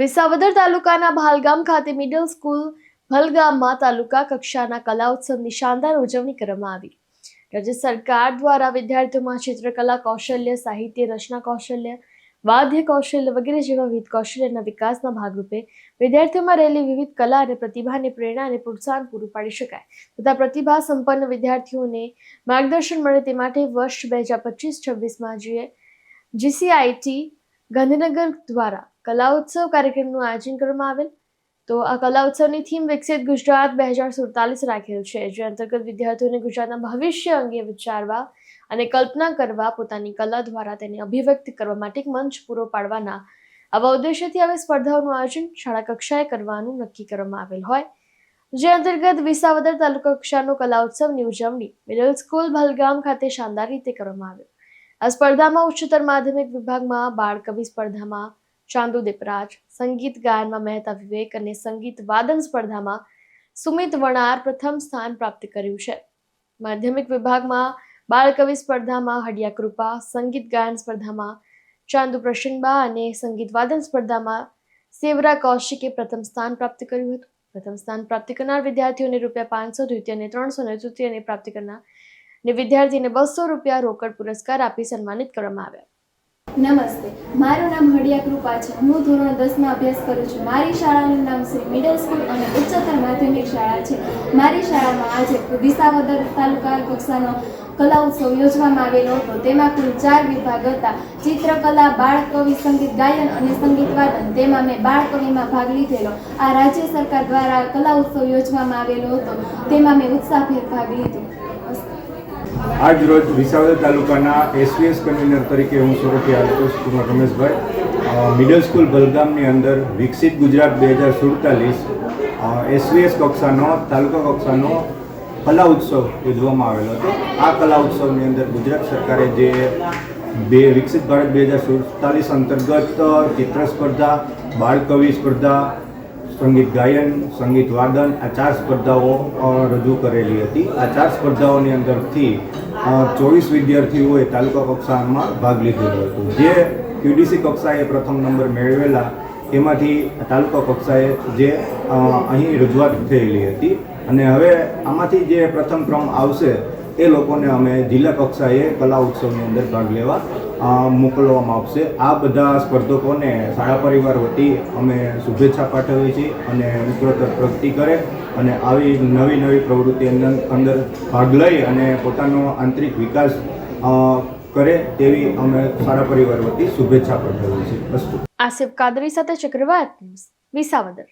વિસાવદર તાલુકાના ભાલગામ ખાતે middle school ભલગામમાં તાલુકા કક્ષાના કલા ઉત્સવની શાનદાર ઉજવણી કરવામાં આવી. રાજ્ય સરકાર દ્વારા વિદ્યાર્થીઓમાં ચિત્રકલા કૌશલ્ય, સાહિત્ય રચના કૌશલ્ય, વાદ્ય કૌશલ્ય વગેરે જેવા વિવિધ કૌશલ્યના વિકાસના ભાગરૂપે વિદ્યાર્થીઓમાં રહેલી વિવિધ કલા અને પ્રતિભાની પ્રેરણા અને પ્રોત્સાહન પૂરું પાડી શકાય તથા પ્રતિભા સંપન્ન વિદ્યાર્થીઓને માર્ગદર્શન મળે તે માટે વર્ષ બે હજાર પચીસ છવ્વીસમાં જીએ જીસીઆઈટી ગાંધીનગર દ્વારા કલા ઉત્સવ કાર્યક્રમનું આયોજન કરવામાં આવેલ. તો આ કલા ઉત્સવની થીમ વિકસિત ગુજરાત બે હજાર સુડતાલીસ રાખેલ છે. જે અંતર્ગત વિદ્યાર્થીઓને ગુજરાતના ભવિષ્ય અંગે વિચારવા અને કલ્પના કરવા પોતાની કલા દ્વારા તેને અભિવ્યક્ત કરવા માટે એક મંચ પૂરો પાડવાના આવા ઉદ્દેશ્યથી હવે સ્પર્ધાઓનું આયોજન શાળા કક્ષાએ કરવાનું નક્કી કરવામાં આવેલ હોય. જે અંતર્ગત વિસાવદર તાલુકા કક્ષાનો કલા ઉત્સવની ઉજવણી મિડલ સ્કૂલ ભલગામ ખાતે શાનદાર રીતે કરવામાં આવ્યો આ સ્પર્ધામાં ઉચ્ચતર માધ્યમિક વિભાગમાં બાળ કવિ સ્પર્ધામાં ચાંદુ દીપરાજ, સંગીત ગાયનમાં મહેતા વિવેક અને સંગીત વાદન સ્પર્ધામાં સુમિત વણાર પ્રથમ સ્થાન પ્રાપ્ત કર્યું છે. માધ્યમિક વિભાગમાં બાળ કવિ સ્પર્ધામાં હડિયા કૃપા, સંગીત ગાયન સ્પર્ધામાં ચાંદુ પ્રસન્નબા અને સંગીત વાદન સ્પર્ધામાં સેવરા કૌશિકે પ્રથમ સ્થાન પ્રાપ્ત કર્યું હતું. પ્રથમ સ્થાન પ્રાપ્ત કરનાર વિદ્યાર્થીઓને રૂપિયા પાંચસો, દ્વિતીય અને ત્રણસો ને તૃતીયને પ્રાપ્ત કરનાર ને વિદ્યાર્થીને બસો રૂપિયા રોકડ પુરસ્કાર આપી સન્માનિત કરવામાં આવ્યા. નમસ્તે. મારું નામ હડિયા કૃપા છે. હું ધોરણ દસમાં અભ્યાસ કરું છું. મારી શાળાનું નામ શ્રી મિડલ સ્કૂલ અને ઉચ્ચતર માધ્યમિક શાળા છે. મારી શાળામાં આજે વિસાવદર તાલુકા કક્ષાનો કલા ઉત્સવ યોજવામાં આવેલો હતો. તેમાં કુલ ચાર વિભાગ હતા. ચિત્રકલા બાળ કવિ સંગીત ગાયન અને સંગીત વાદન. તેમાં મેં બાળ કવિમાં ભાગ લીધેલો. આ રાજ્ય સરકાર દ્વારા કલા ઉત્સવ યોજવામાં આવેલો હતો. તેમાં મેં ઉત્સાહભેર ભાગ લીધો. આજ રોજ વિસાવદર તાલુકાના એસવીએસ કન્વીનર તરીકે હું સોરઠિયા આલોકેશ કુમાર રમેશભાઈ મિડલ સ્કૂલ બલગામની અંદર વિકસિત ગુજરાત બે હજાર સુડતાલીસ એસવીએસ કક્ષાનો, તાલુકા કક્ષાનો કલા ઉત્સવ યોજવામાં આવેલો હતો. આ કલા ઉત્સવની અંદર ગુજરાત સરકારે જે બે, વિકસિત ભારત બે હજાર સુડતાલીસ અંતર્ગત ચિત્ર સ્પર્ધા બાળ કવિ સ્પર્ધા સંગીત ગાયન, સંગીત વાદન, આ ચાર સ્પર્ધાઓ રજૂ કરેલી હતી. આ ચાર સ્પર્ધાઓની અંદરથી ચોવીસ વિદ્યાર્થીઓએ તાલુકા કક્ષામાં ભાગ લીધેલો હતો. જે ક્યુડીસી કક્ષાએ પ્રથમ નંબર મેળવેલા, એમાંથી તાલુકા કક્ષાએ જે અહીં રજૂઆત થયેલી હતી. અને હવે આમાંથી જે પ્રથમ ક્રમ આવશે એ લોકોને અમે જિલ્લા કક્ષાએ કલા ઉત્સવની અંદર ભાગ લેવા મોકલવામાં આવશે. આ બધા સ્પર્ધકોને શાળા પરિવાર વતી અમે શુભેચ્છા પાઠવીએ છીએ અને ઉત્તરોત્તર પ્રગતિ કરે અને આવી નવી નવી પ્રવૃત્તિ અંદર ભાગ લઈ અને પોતાનો આંતરિક વિકાસ કરે તેવી અમે શાળા પરિવાર વતી શુભેચ્છા પાઠવીએ છીએ. અસ્તુ આસિફ કાદરી સાથે ચક્રવાત વિસાવદર.